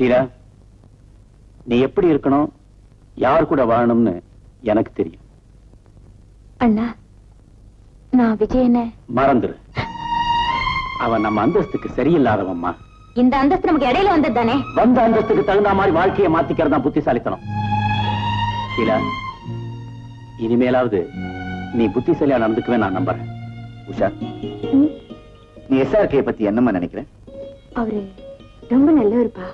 ஷீலா நீ எப்படி இருக்கணும்? யார் கூட வாழணும்னு எனக்கு தெரியும். அண்ணா நான் விஜயனை மறந்துரு. அவன் நம்ம அந்தஸ்துக்கு சரியில்லாதவம்மா. இந்த அந்தஸ்து நமக்கு இடையில வந்தது தானே வந்த அந்தஸ்துக்கு தகுந்த மாதிரி வாழ்க்கையை மாத்திக்கிறது தான் புத்திசாலித்தனம். ஷீலா இனிமேலாவது நீ புத்திசாலியா நடந்துக்குவே நான் நம்புறேன். உஷா நீ எஸ்ஆர்கே பத்தி என்னம்மா நினைக்கிற? அவரு ரொம்ப நல்லவருப்பா.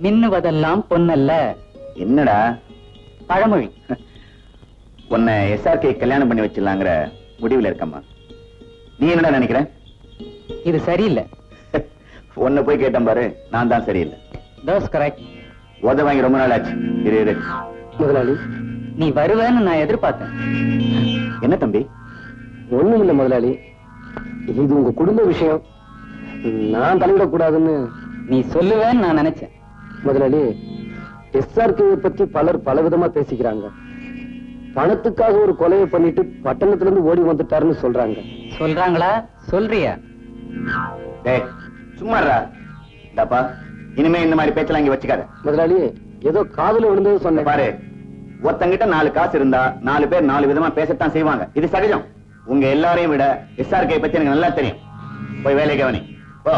மின்னுவதெல்லாம் பொன்னல்ல. என்னடா? பழமொழி. உன்னை எஸ்ஆர்கே கல்யாணம் பண்ணி வச்சிடலாங்கிற முடிவுல இருக்கம்மா. நீ என்னடா நினைக்கிற? இது சரியில்லை. உன்னை போய் கேட்டேன் பாரு நான் தான் சரியில்லை. தோஸ் கரெக்ட் உத வாங்கி ரொம்ப நாள் ஆச்சு. இரு இரு. முதலாளி. நீ வருவேன்னு நான் எதிர்பார்த்தேன். என்ன தம்பி? ஒண்ணும் இல்ல முதலாளி. இது உங்க குடும்ப விஷயம். நான் தலையிடக்கூடாதுன்னு நீ சொல்லுவேன்னு நான் நினைச்சேன். முதலாளி எஸ்ஆர்கே பத்தி பலர் பலவிதமா பேசிக்கிறாங்க. பணத்துக்காக ஒரு கொலையை பண்ணிட்டு பட்டணத்துல இருந்து ஓடி வந்துட்டாருன்னு சொல்றாங்க. சொல்றாங்களா? சொல்றியா? டேய் சும்மாடா. டப்பா இனிமே இந்த மாதிரி பேச்செல்லாம் இங்க வச்சுக்காத. முதலாளி ஏதோ காதுல விழுந்தது சொன்னேன். பாரு ஒருத்தங்கிட்ட நாலு காசு இருந்தா நாலு பேர் நாலு விதமா பேசத்தான் செய்வாங்க. இது சகஜம். உங்க எல்லாரையும் விட எஸ்ஆர்கே பத்தி எனக்கு நல்லா தெரியும். போய் வேலையை கவனி. போ.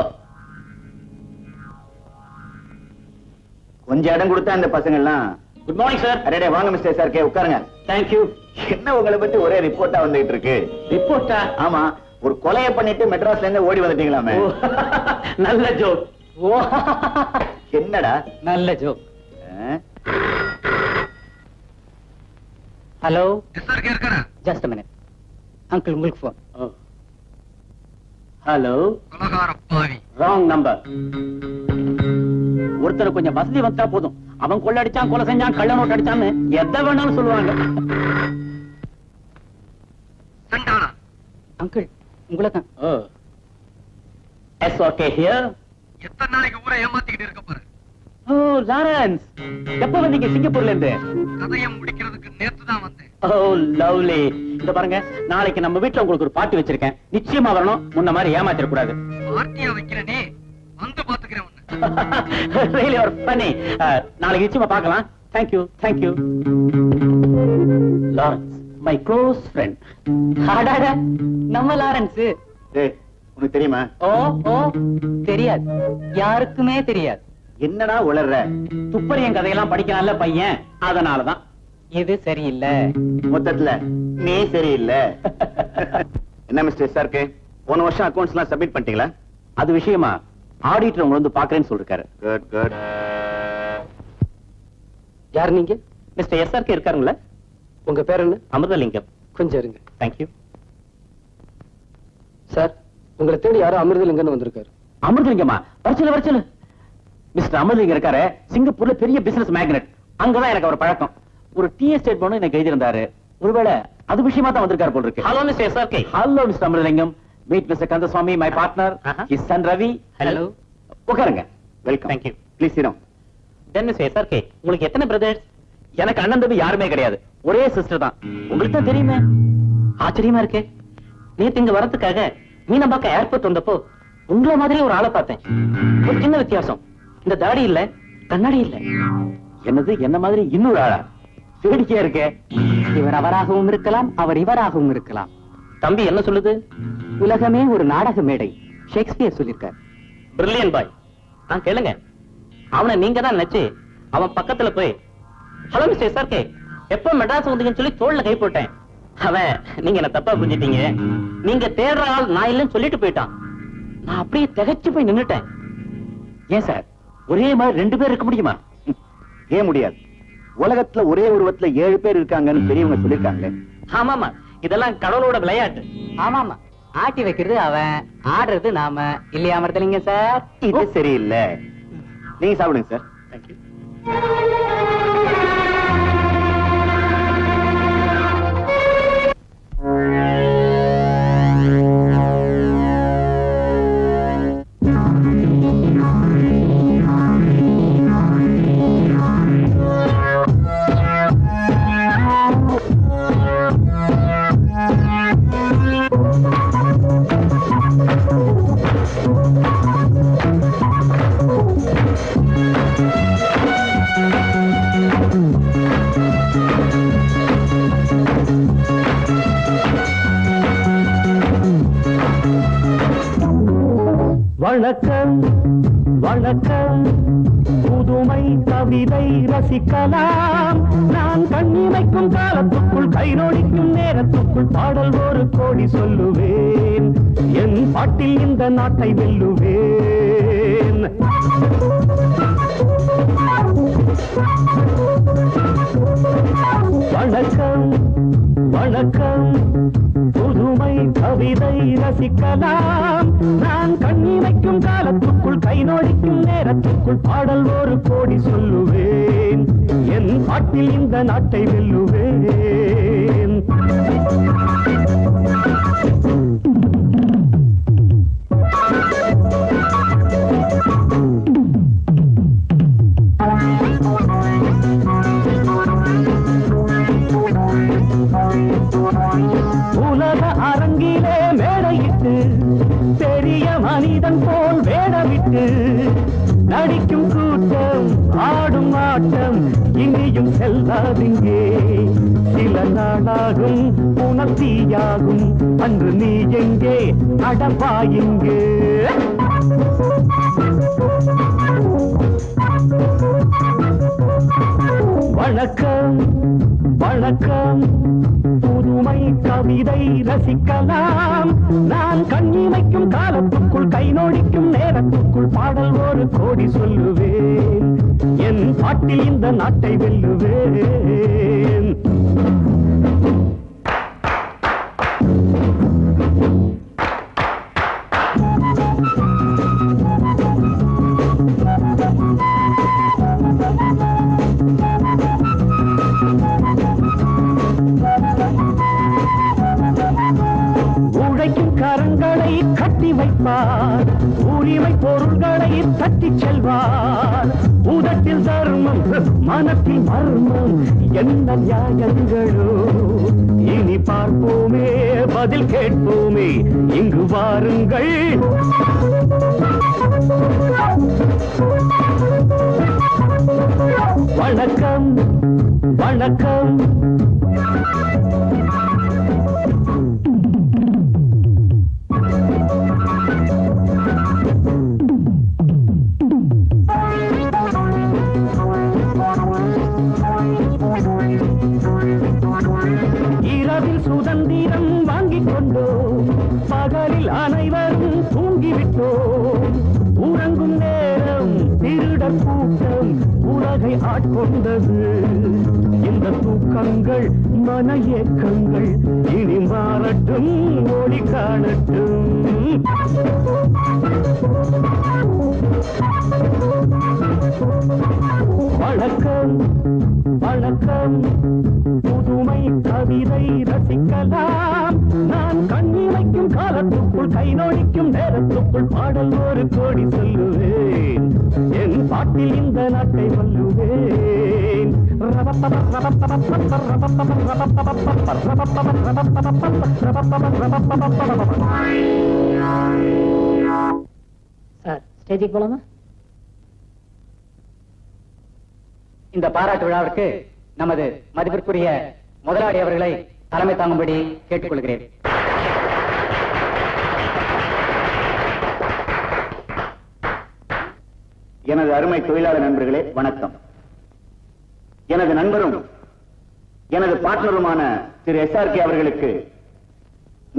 கொஞ்சம் இடம் கொடுத்தா இந்த பசங்க எல்லாம் குட் மார்னிங் சார் அரே வாங்க மிஸ்டர் எஸ்ஆர்கே உட்காருங்க. தேங்க்யூ என்ன உங்களை பத்தி ஒரே ரிப்போர்ட்டா வந்துகிட்டு இருக்கு? ரிப்போர்ட்டா ஆமா ஒரு கொலையை பண்ணிட்டு மெட்ராஸ்ல இருந்து ஓடி வந்துட்டீங்களாமே. நல்ல ஜோக் ஓ. என்னடா? நல்ல joke? Hello just minute uncle உங்களுக்கு ஃபோன் ஹலோ ராங் நம்பர் ஒருத்தர் கொஞ்சம் வசதி வந்தா போதும். அவன் கொள்ள அடிச்சான் கொலை செஞ்சான் கள்ள நோட்டு அடிச்சான்னு எதை வேணாலும் சொல்லுவாங்க. அங்கிள் உங்களை தான் ஓ எஸ் ஓகே ஹியர் எத்தனை நாளைக்கு ஊரை ஏமாத்திக்கிட்டு இருக்க பாரு ஓ லாரன்ஸ். எப்ப வந்தீங்க? சிங்கப்பூர்ல இருந்து. கதையை முடிக்கிறதுக்கு நேத்து தான் வந்தேன். Oh lovely. இந்த பாருங்க நாளைக்கு நம்ம வீட்ல உங்களுக்கு ஒரு பார்ட்டி வச்சிருக்கேன். நிச்சயமா வரணும். முன்ன மாதிரி ஏமாத்திர கூடாது பார்ட்டியா வைக்கிறேனே. really are funny. நாளைக்கு நிச்சயமா பார்க்கலாம். Thank you thank you. Lawrence my close friend அடாடா நம்ம லாரன்ஸ் டேய் உனக்கு தெரியுமா? ஓ ஓ தெரியாது. யாருக்குமே தெரியாது. என்னடா உளர்ற? துப்பறியன் கதையெல்லாம் படிக்கிறான்ல பையன். அதனாலதான். இது சரியில்லை. மொத்தத்துல நீ சரியில்லை. என்ன மிஸ்டர் எஸ்ஆர்கே போன வருஷம் அக்கவுண்ட்ஸ் எல்லாம் சப்மிட் பண்ணிட்டீங்களா? அது விஷயமா? ஆடிட்டர் உங்களை வந்து பாக்குறேன்னு சொல்லிருக்காரு. குட் குட் யார் நீங்க? மிஸ்டர் எஸ்ஆர்கே இருக்காருங்களா? உங்க பேர் என்ன? அமிர்தலிங்கம். கொஞ்சம் இருங்க. தேங்க்யூ சார் உங்களை தேடி யாரோ அமிர்தலிங்கன்னு வந்திருக்காரு. அமிர்தலிங்கம்மா வரச்சல வரச்சல மிஸ்டர் அமிர்தலிங்கம் இருக்காரு. சிங்கப்பூர்ல பெரிய பிசினஸ் மேக்னெட் அங்கதான் எனக்கு அவர் பழக்கம். ஒரு டீ எஸ்டேட் போன எனக்கு எழுதியிருந்தாரு. ஒருவேளை அது விஷயமா தான் வந்திருக்காரு போல இருக்கு. Hello mister SRK hello mister Amirthalingam. Meet mister Kandasamy my partner his son Ravi Hello. உட்காருங்க வெல்கம் Thank you. ப்ளீஸ் சிரம் தென் மிஸ்டர் எஸ்ஆர்கே உங்களுக்கு எத்தனை பிரதர்ஸ் எனக்கு அண்ணன் தம்பி யாருமே கிடையாது. ஒரே சிஸ்டர் தான். உங்களுக்கு தான் தெரியுமே? ஆச்சரியமா இருக்கே. நேத்து இங்க வரதுக்காக மீனம்பாக்கம் ஏர்போர்ட் வந்தப்போ உங்களை மாதிரி ஒரு ஆளை பார்த்தேன். ஒரு சின்ன வித்தியாசம். இந்த தாடி இல்ல கண்ணாடி இல்ல. என்னது என்ன மாதிரி இன்னொரு ஆளா? வேடிக்கையா இருக்கே. இவர் அவராகவும் இருக்கலாம் அவர் இவராகவும் இருக்கலாம். தம்பி என்ன சொல்லுது? உலகமே ஒரு நாடக மேடை. ஷேக்ஸ்பியர் சொல்லியிருக்கார். பிரில்லியன் பாய் நான் கேளுங்க. அவனை நீங்க தான் நினைச்சு அவன் பக்கத்துல போய் ஹலோ மிஸ்டர் எஸ்ஆர்கே எப்ப மெட்ராஸ் வந்தீங்கன்னு சொல்லி தோல்ல கை போட்டேன். அவன் நீங்க என்ன தப்பா புரிஞ்சிட்டீங்க? நீங்க தேடுற ஆள் நான் இல்லைன்னு சொல்லிட்டு போயிட்டான். நான் அப்படியே திகைச்சு போய் நின்னுட்டேன். ஏன் சார்? ஒரே மாதிரி ரெண்டு பேர் இருக்க முடியுமா? ஏன் முடியாது? உலகத்துல ஒரே உருவத்துல ஏழு பேர் இருக்காங்கன்னு பெரியவங்க சொல்லிருக்காங்களே ஆமாமா. இதெல்லாம் கடவுளோட விளையாட்டு. ஆமாமா ஆட்டி வைக்கிறது அவன் ஆடுறது நாம. இல்லையா அமிர்தலிங்க சார்? இது சரியில்லை. நீங்க சாப்பிடுங்க சார். தேங்க்யூ வணக்கம் வணக்கம். புதுமை கவிதை ரசிக்கலாம். நான் கண்ணிமைக்கும் காலத்துக்குள் கை நொடிக்கும் நேரத்துக்குள் பாடல் ஒரு கோடி சொல்லுவேன். என் பாட்டில் இந்த நாட்டை வெல்லுவேன். வணக்கம். வணக்கம். புதுமை கவிதை ரசிக்கலாம். நான் கண்ணிமைக்கும் காலத்துக்குள் கை நோடிக்கும் நேரத்துக்குள் பாடல் ஒரு கோடி சொல்லுவேன். என் பாட்டில் இந்த நாட்டை வெல்லுவேன். உலக அரங்கிலே மேடையிட்டு பெரிய மனிதன் போல் வேடமிட்டு நடிக்கும் கூட்டம் ஆடும் ஆட்டம் இனியும் செல்லாதிங்கே. சில நாளாகும் உணர்த்தியாகும் அன்று நீ எங்கே அடப்பாயிங்கே. வணக்கம் வணக்கம். புதுமை கவிதை ரசிக்கலாம். நான் கண்ணிமைக்கும் காலத்துக்குள் கை நோடிக்கும் நேரத்துக்குள் பாடல் ஒரு கோடி சொல்லுவேன். என் பாட்டில் இந்த நாட்டை வெல்லுவேன். உரிமை பொருள்களை தட்டி செல்வார். உதட்டில் தர்மம் மனத்தில் மர்மம் என்ன நியாயங்களோ? இனி பார்ப்போமே பதில் கேட்போமே. இங்கு வாருங்கள். வணக்கம் வணக்கம். விட்டோம். உறங்கும் நேரம் திருட கூட்டம் உலகை ஆட்கொண்டது. இந்த தூக்கங்கள் மன ஏக்கங்கள் இனி மாறட்டும் ஓடி காணட்டும். வணக்கம் வணக்கம். கவிதை ரசிக்கலாம். நான் கண்ணிமைக்கும் காலத்துக்குள் கை நோடிக்கும் நேரத்துக்குள் பாடல் ஒரு கோடி சொல்லுவேன். என் பாட்டில் இந்த நாட்டை வல்லுவேன் சார் ஸ்டேஜுக்கு போலாமா? இந்த பாராட்டு விழாவிற்கு நமது மதிப்பிற்குரிய முதலாளி அவர்களை தலைமை தாங்கும்படி கேட்டுக்கொள்கிறேன். எனது அருமை தொழிலாளர் நண்பர்களே வணக்கம். எனது நண்பரும் எனது பார்ட்னருமான திரு எஸ் ஆர் கே அவர்களுக்கு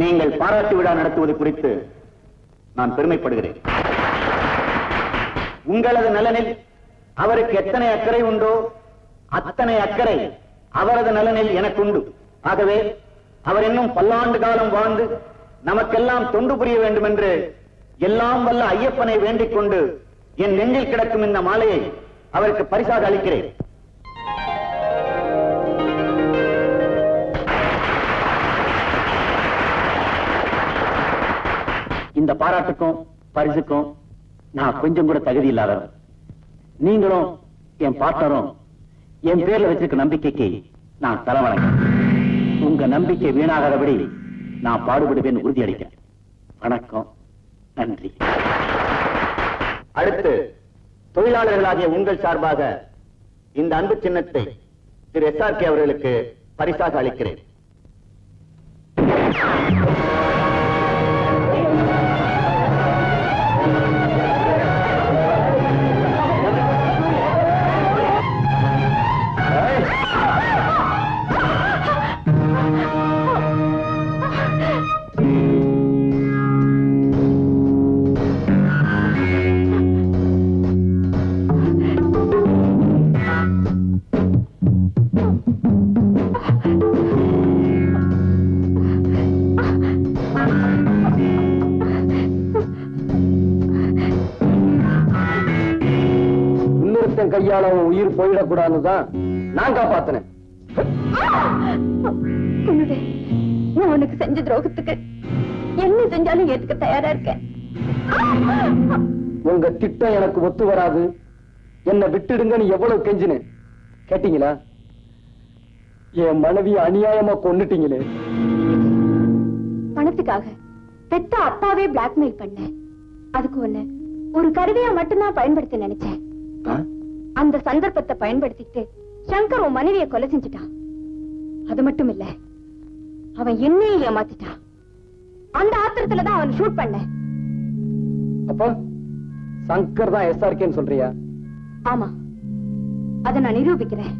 நீங்கள் பாராட்டு விழா நடத்துவது குறித்து நான் பெருமைப்படுகிறேன். உங்களது நலனில் அவருக்கு எத்தனை அக்கறை உண்டோ அத்தனை அக்கறை அவரது நலனில் எனக்குண்டு. ஆகவே அவர் இன்னும் பல்லாண்டு காலம் வாழ்ந்து நமக்கெல்லாம் தொண்டு புரிய வேண்டும் என்று எல்லாம் வல்ல ஐயப்பனை வேண்டிக் கொண்டு என் நெஞ்சில் கிடக்கும் இந்த மாலையை அவருக்கு பரிசாக அளிக்கிறேன். இந்த பாராட்டுக்கும் பரிசுக்கும் நான் கொஞ்சம் கூட தகுதி இல்லாதவர் நீங்களும் என் பார்ட்னரும் என் பேர்ல வச்சிருக்க நம்பிக்கைக்கு நான் தலைவணங்க. உங்க நம்பிக்கை வீணாகாதபடி நான் பாடுபடுவேன் உறுதியளிக்கிறேன் வணக்கம். நன்றி. அடுத்து தொழிலாளர்களாகிய உங்கள் சார்பாக இந்த அன்பு சின்னத்தை திரு எஸ் ஆர் கே அவர்களுக்கு பரிசாக அளிக்கிறேன். கையால அவன் உயிர் போயிடக்கூடாதுன்னு தான் நான் காப்பாத்தினேன். நான் உனக்கு செஞ்ச துரோகத்துக்கு என்ன செஞ்சாலும் ஏத்துக்க தயாரா இருக்கேன். உங்க திட்டம் எனக்கு ஒத்து வராது. என்னை விட்டுடுங்கன்னு எவ்வளவு கெஞ்சினேன் கேட்டீங்களா? என் மனைவிய அநியாயமா கொன்னுட்டீங்களே. பணத்துக்காக பெத்த அப்பாவே பிளாக்மெயில் பண்ண அதுக்கு ஒண்ணு ஒரு கருவியா மட்டும்தான் பயன்படுத்த நினைச்சேன்? அந்த சந்தர்ப்பத்தை பயன்படுத்திட்டு சங்கர் உன் மனைவியை கொலை செஞ்சுட்டான். அது மட்டும் இல்ல அவன் என்னையும் ஏமாத்திட்டான். அந்த ஆத்திரத்துல தான் அவன் ஷூட் பண்ண. அப்ப சங்கர் தான் எஸ்ஆர்கேன்னு சொல்றியா? ஆமா அதை நான் நிரூபிக்கிறேன்.